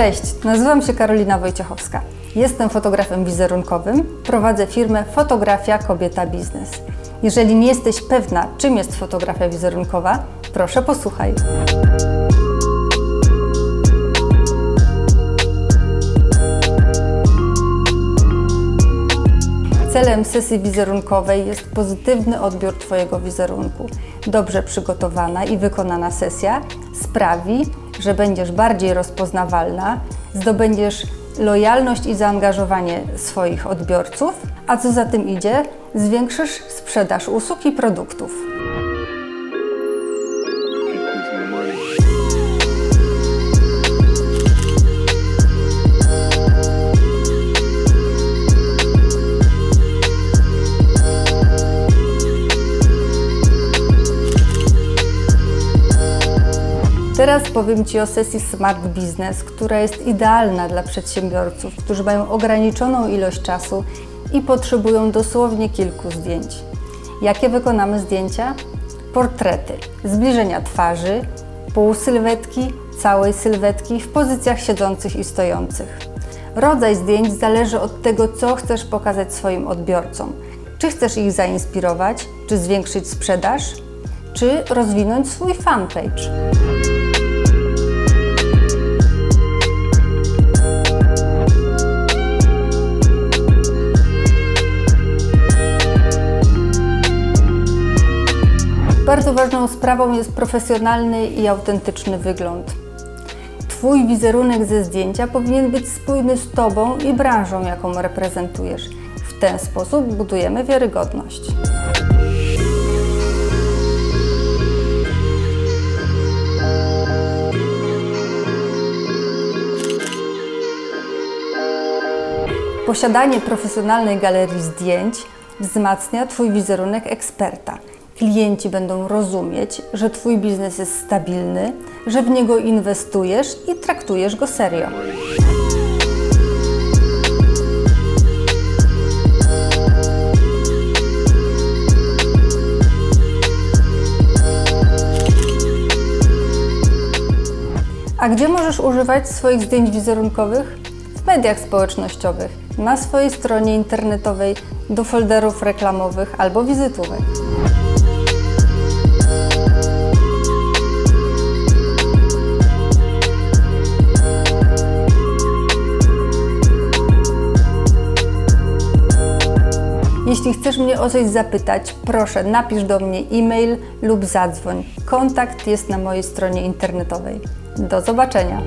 Cześć, nazywam się Karolina Wojciechowska. Jestem fotografem wizerunkowym, prowadzę firmę Fotografia Kobieta Biznes. Jeżeli nie jesteś pewna, czym jest fotografia wizerunkowa, proszę posłuchaj. Celem sesji wizerunkowej jest pozytywny odbiór Twojego wizerunku. Dobrze przygotowana i wykonana sesja sprawi, że będziesz bardziej rozpoznawalna, zdobędziesz lojalność i zaangażowanie swoich odbiorców, a co za tym idzie, zwiększysz sprzedaż usług i produktów. Teraz powiem Ci o sesji Smart Business, która jest idealna dla przedsiębiorców, którzy mają ograniczoną ilość czasu i potrzebują dosłownie kilku zdjęć. Jakie wykonamy zdjęcia? Portrety, zbliżenia twarzy, półsylwetki, całej sylwetki w pozycjach siedzących i stojących. Rodzaj zdjęć zależy od tego, co chcesz pokazać swoim odbiorcom. Czy chcesz ich zainspirować, czy zwiększyć sprzedaż, czy rozwinąć swój fanpage. Bardzo ważną sprawą jest profesjonalny i autentyczny wygląd. Twój wizerunek ze zdjęcia powinien być spójny z Tobą i branżą, jaką reprezentujesz. W ten sposób budujemy wiarygodność. Posiadanie profesjonalnej galerii zdjęć wzmacnia Twój wizerunek eksperta. Klienci będą rozumieć, że Twój biznes jest stabilny, że w niego inwestujesz i traktujesz go serio. A gdzie możesz używać swoich zdjęć wizerunkowych? W mediach społecznościowych, na swojej stronie internetowej, do folderów reklamowych albo wizytówek. Jeśli chcesz mnie o coś zapytać, proszę napisz do mnie e-mail lub zadzwoń. Kontakt jest na mojej stronie internetowej. Do zobaczenia.